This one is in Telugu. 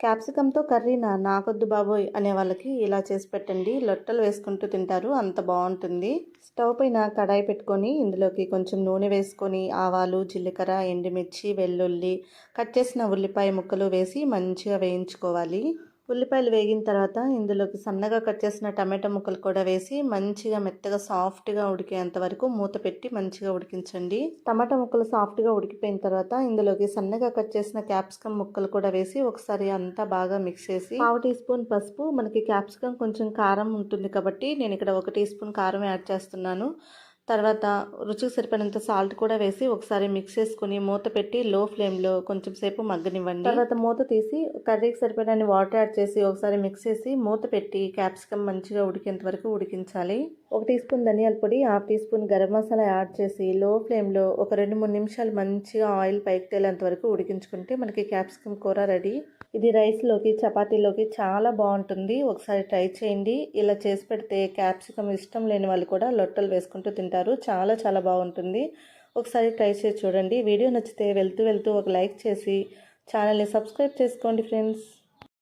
క్యాప్సికంతో కర్రీనా నాకొద్దు బాబోయ్ అనే వాళ్ళకి ఇలా చేసి పెట్టండి. లొట్టలు వేసుకుంటూ తింటారు. అంత బాగుంటుంది. స్టవ్ పైన కడాయి పెట్టుకొని ఇందులోకి కొంచెం నూనె వేసుకొని ఆవాలు జీలకర్ర ఎండుమిర్చి వెల్లుల్లి కట్ చేసిన ఉల్లిపాయ ముక్కలు వేసి మంచిగా వేయించుకోవాలి. ఉల్లిపాయలు వేగిన తర్వాత ఇందులోకి సన్నగా కట్ చేసిన టమాటా ముక్కలు కూడా వేసి మంచిగా మెత్తగా సాఫ్ట్గా ఉడికేంత వరకు మూత పెట్టి మంచిగా ఉడికించండి. టమాటా ముక్కలు సాఫ్ట్గా ఉడికిపోయిన తర్వాత ఇందులోకి సన్నగా కట్ చేసిన క్యాప్సికమ్ ముక్కలు కూడా వేసి ఒకసారి అంతా బాగా మిక్స్ చేసి పావు టీ స్పూన్ పసుపు మనకి క్యాప్సికమ్ కొంచెం కారం ఉంటుంది కాబట్టి నేను ఇక్కడ ఒక టీ స్పూన్ కారం యాడ్ చేస్తున్నాను. తర్వాత రుచికి సరిపడినంత సాల్ట్ కూడా వేసి ఒకసారి మిక్స్ చేసుకుని మూత పెట్టి లో ఫ్లేమ్లో కొంచెం సేపు మగ్గనివ్వండి. తర్వాత మూత తీసి కర్రీకి సరిపడని వాటర్ యాడ్ చేసి ఒకసారి మిక్స్ చేసి మూత పెట్టి క్యాప్సికమ్ మంచిగా ఉడికేంత వరకు ఉడికించాలి. ఒక టీ స్పూన్ ధనియాల పొడి half teaspoon garam masala add చేసి లో ఫ్లేమ్లో ఒక రెండు మూడు నిమిషాలు మంచిగా ఆయిల్ పైకి తేలేంత వరకు ఉడికించుకుంటే మనకి క్యాప్సికమ్ కూర రెడీ. ఇది రైస్లోకి చపాతీలోకి చాలా బాగుంటుంది. ఒకసారి ట్రై చేయండి. ఇలా చేసి పెడితే క్యాప్సికమ్ ఇష్టం లేని వాళ్ళు కూడా లొట్టలు వేసుకుంటూ తింటారు. చాలా చాలా బాగుంటుంది. ఒకసారి ట్రై చేసి చూడండి. వీడియో నచ్చితే వెళ్తూ వెళ్తూ ఒక లైక్ చేసి ఛానల్ని సబ్స్క్రైబ్ చేసుకోండి ఫ్రెండ్స్.